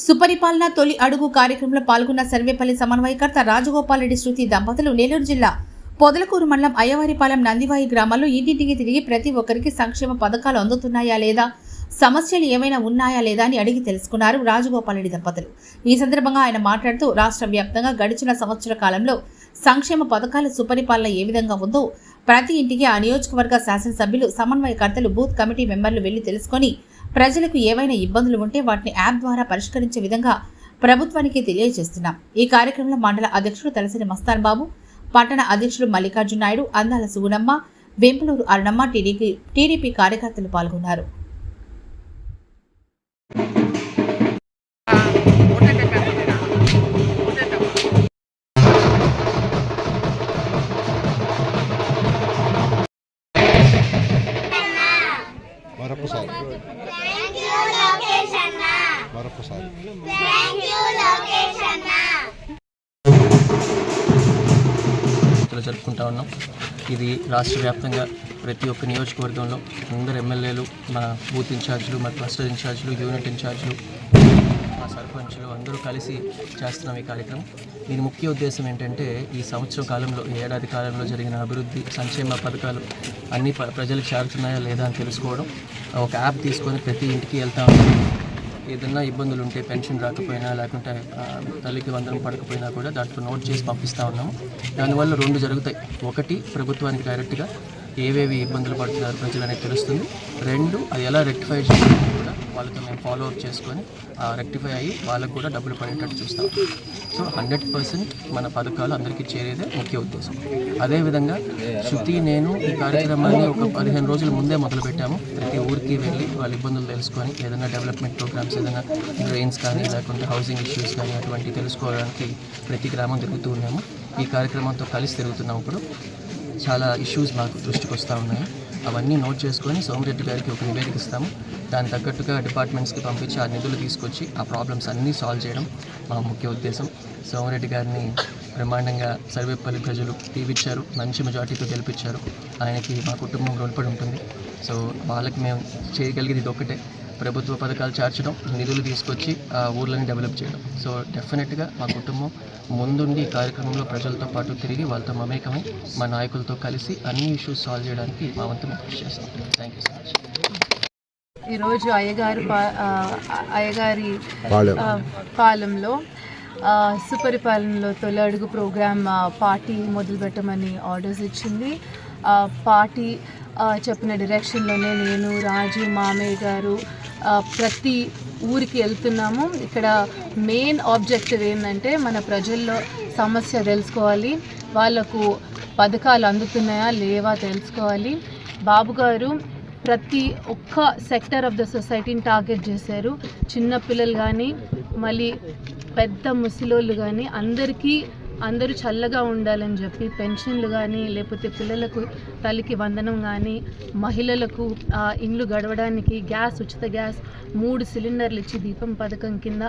సుపరిపాలన తొలి అడుగు కార్యక్రమంలో పాల్గొన్న సర్వేపల్లి సమన్వయకర్త రాజగోపాల్ రెడ్డి శృతి దంపతులు నెల్లూరు జిల్లా పొదలకూరు మండలం అయ్యవారిపాలెం నందివాయి గ్రామాల్లో ఇంటింటికి తిరిగి ప్రతి ఒక్కరికి సంక్షేమ పథకాలు అందుతున్నాయా లేదా? సమస్యలు ఏమైనా ఉన్నాయా లేదా అని అడిగి తెలుసుకున్నారు రాజగోపాలరెడ్డి దంపతులు. ఈ సందర్భంగా ఆయన మాట్లాడుతూ రాష్ట్ర వ్యాప్తంగా గడిచిన సంవత్సర కాలంలో సంక్షేమ పథకాల సుపరిపాలన ఏ విధంగా ఉందో ప్రతి ఇంటికి ఆ నియోజకవర్గ శాసనసభ్యులు సమన్వయకర్తలు బూత్ కమిటీ మెంబర్లు వెళ్ళి తెలుసుకొని ప్రజలకు ఏవైనా ఇబ్బందులు ఉంటే వాటిని యాప్ ద్వారా పరిష్కరించే విధంగా ప్రభుత్వానికి తెలియజేస్తున్నాం. ఈ కార్యక్రమంలో మండల అధ్యక్షుడు తలసిరి మస్తాన్ బాబు పట్టణ అధ్యక్షుడు మల్లికార్జున నాయుడు అందాల సుగుణమ్మ వెంపులూరు అరుణమ్మ టీడీపీ టీడీపీ కార్యకర్తలు పాల్గొన్నారు. మరొకసారి. జరుపుకుంటా ఉన్నాం. ఇది రాష్ట్ర వ్యాప్తంగా ప్రతి ఒక్క నియోజకవర్గంలో అందరు ఎమ్మెల్యేలు మన బూత్ ఇన్ఛార్జీలు మా క్లస్టర్ ఇన్ఛార్జీలు యూనిట్ ఇన్ఛార్జీలు మా సర్పంచ్లు అందరూ కలిసి చేస్తున్నాం ఈ కార్యక్రమం. దీని ముఖ్య ఉద్దేశం ఏంటంటే ఈ సంవత్సరం కాలంలో ఈ ఏడాది కాలంలో జరిగిన అభివృద్ధి సంక్షేమ పథకాలు అన్ని ప్ర- ప్రజలకు చేరుతున్నాయా లేదా అని తెలుసుకోవడం. ఒక యాప్ తీసుకొని ప్రతి ఇంటికి వెళ్తా. ఉన్నాం ఏదైనా ఇబ్బందులు ఉంటే పెన్షన్ రాకపోయినా లేకుంటే తల్లికి వందనం పడకపోయినా కూడా దాంట్లో నోట్ చేసి పంపిస్తూ ఉన్నాము. దానివల్ల రెండు జరుగుతాయి. ఒకటి ప్రభుత్వానికి డైరెక్ట్గా ఏవేవి ఇబ్బందులు పడుతున్నారు ప్రజలు అనేది తెలుస్తుంది. రెండు అది ఎలా రెక్టిఫై చేయాలి? వాళ్ళతో మేము ఫాలో అప్ చేసుకొని రెక్టిఫై అయ్యి వాళ్ళకు కూడా డబ్బులు పడేటట్టు చూస్తాం. సో హండ్రెడ్ పర్సెంట్ మన పథకాలు అందరికీ చేరేదే ముఖ్య ఉద్దేశం. అదేవిధంగా శృతి నేను ఈ కార్యక్రమాన్ని ఒక పదిహేను రోజుల ముందే మొదలుపెట్టాము. ప్రతి ఊరికి వెళ్ళి వాళ్ళ ఇబ్బందులు తెలుసుకొని ఏదైనా డెవలప్మెంట్ ప్రోగ్రామ్స్ ఏదైనా డ్రైన్స్ కానీ లేకుంటే హౌసింగ్ ఇష్యూస్ కానీ అటువంటి తెలుసుకోవడానికి ప్రతి గ్రామం తిరుగుతూ ఉన్నాము. ఈ కార్యక్రమంతో కలిసి తిరుగుతున్నాం ఇప్పుడు. చాలా ఇష్యూస్ మాకు దృష్టికి వస్తూ ఉన్నాయి. అవన్నీ నోట్ చేసుకొని సోమిరెడ్డి గారికి ఒక నివేదిక ఇస్తాము. దాని తగ్గట్టుగా డిపార్ట్మెంట్స్కి పంపించి ఆ నిధులు తీసుకొచ్చి ఆ ప్రాబ్లమ్స్ అన్నీ సాల్వ్ చేయడం మా ముఖ్య ఉద్దేశం. సోమిరెడ్డి గారిని బ్రహ్మాండంగా సర్వేపల్లి ప్రజలు దీవిచ్చారు మంచి మెజార్టీతో గెలిపించారు. ఆయనకి మా కుటుంబం రుణపడి ఉంటుంది. సో వాళ్ళకి మేము చేయగలిగేది ఇది ఒకటే ప్రభుత్వ పథకాలు చేర్చడం నిధులు తీసుకొచ్చి ఆ ఊర్లని డెవలప్ చేయడం. సో డెఫినెట్గా మా కుటుంబం ముందుండి ఈ కార్యక్రమంలో ప్రజలతో పాటు తిరిగి వాళ్ళతో మమేకమై మా నాయకులతో కలిసి అన్ని ఇష్యూస్ సాల్వ్ చేయడానికి మా వంతు మేము కృషి చేస్తాం. థ్యాంక్ యూ సో మచ్ ఈరోజు అయ్యగారు అయ్యగారి పాలెంలో సుపరిపాలనలో తొలి అడుగు ప్రోగ్రామ్ పార్టీ మొదలుపెట్టమని ఆర్డర్స్ ఇచ్చింది. పార్టీ చెప్పిన డైరెక్షన్లోనే నేను రాజు మామయ్య గారు ప్రతి ఊరికి వెళ్తున్నాము. ఇక్కడ మెయిన్ ఆబ్జెక్టివ్ ఏంటంటే మన ప్రజల్లో సమస్య తెలుసుకోవాలి. వాళ్ళకు పథకాలు అందుతున్నాయా లేవా తెలుసుకోవాలి. బాబు గారు ప్రతి ఒక్క సెక్టర్ ఆఫ్ ద సొసైటీని టార్గెట్ చేశారు. చిన్న పిల్లలు కానీ మళ్ళీ పెద్ద ముసలోళ్ళు కానీ అందరికీ అందరూ చల్లగా ఉండాలని చెప్పి పెన్షన్లు కానీ లేకపోతే పిల్లలకు తల్లికి వందనం కానీ మహిళలకు ఇండ్లు గడవడానికి గ్యాస్ ఉచిత గ్యాస్ మూడు సిలిండర్లు ఇచ్చి దీపం పథకం కింద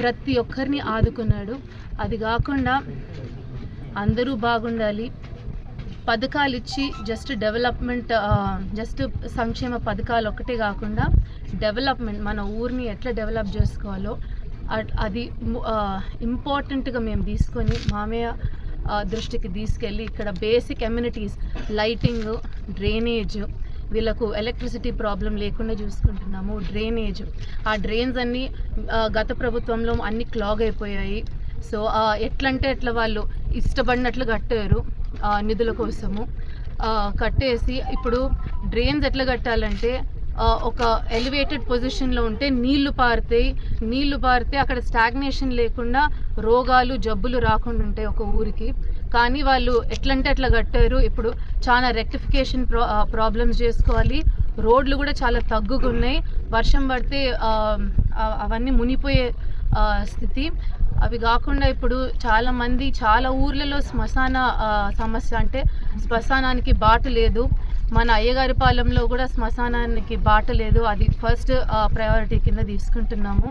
ప్రతి ఒక్కరిని ఆదుకున్నాడు. అది కాకుండా అందరూ బాగుండాలి. పథకాలు ఇచ్చి జస్ట్ డెవలప్మెంట్ జస్ట్ సంక్షేమ పథకాలు ఒకటే కాకుండా డెవలప్మెంట్ మన ఊరిని ఎట్లా డెవలప్ చేసుకోవాలో అది ఇంపార్టెంట్గా మేము తీసుకొని మామయ్య దృష్టికి తీసుకెళ్ళి ఇక్కడ బేసిక్ ఎమ్యూనిటీస్ లైటింగ్ డ్రైనేజ్ వీళ్ళకు ఎలక్ట్రిసిటీ ప్రాబ్లం లేకుండా చూసుకుంటున్నాము డ్రైనేజ్. ఆ డ్రైన్స్ అన్నీ గత ప్రభుత్వంలో అన్ని క్లాగ్ అయిపోయాయి. సో ఎట్లంటే ఎట్లా వాళ్ళు ఇష్టపడినట్లు కట్టారు నిధుల కోసము. కట్టేసి ఇప్పుడు డ్రైన్స్ ఎట్లా కట్టాలంటే ఒక ఎలివేటెడ్ పొజిషన్లో ఉంటే నీళ్ళు పారుతాయి. నీళ్ళు పారితే అక్కడ స్టాగ్నేషన్ లేకుండా రోగాలు జబ్బులు రాకుండా ఉంటాయి ఒక ఊరికి. కానీ వాళ్ళు ఎట్లంటే అట్లా కట్టారు. ఇప్పుడు చాలా రెక్టిఫికేషన్ ప్రా ప్రాబ్లమ్స్ చేసుకోవాలి. రోడ్లు కూడా చాలా తగ్గుగా ఉన్నాయి వర్షం పడితే అవన్నీ మునిపోయే స్థితి. అవి కాకుండా ఇప్పుడు చాలామంది చాలా ఊర్లలో శ్మశాన సమస్య అంటే శ్మశానానికి బాట లేదు. మన అయ్యగారి పాలెంలో కూడా శ్మశానానికి బాట లేదు. అది ఫస్ట్ ప్రయారిటీ కింద తీసుకుంటున్నాము.